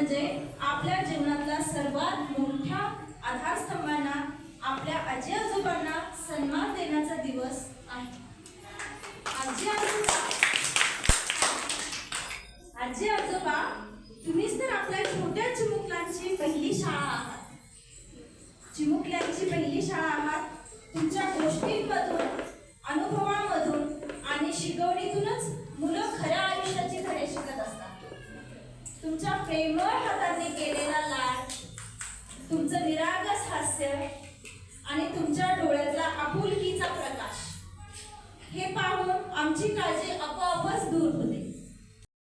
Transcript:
म्हणजे आपल्या जीवनातला सर्वात मोठ्या आधारस्तंभांना आपल्या आजी आजोबांना सन्मान देण्याचा दिवस आहे. आजी आजोबा. आजी आजोबा तुम्हीच तर आपल्या छोट्या चिमुकलांची पहिली शाळा आहात. चिमुकल्यांची पहिली शाळा आहात तुमच्या गोष्टींमधून अनुभवामधून आणि शिकवणीतूनच तुमच्या प्रेमळ हाताने केलेला लाड तुमचं निरागस हास्य आणि तुमच्या डोळ्यातला आपुलकीचा प्रकाश हे पाहून आमची काळजी आपोआपच दूर होते.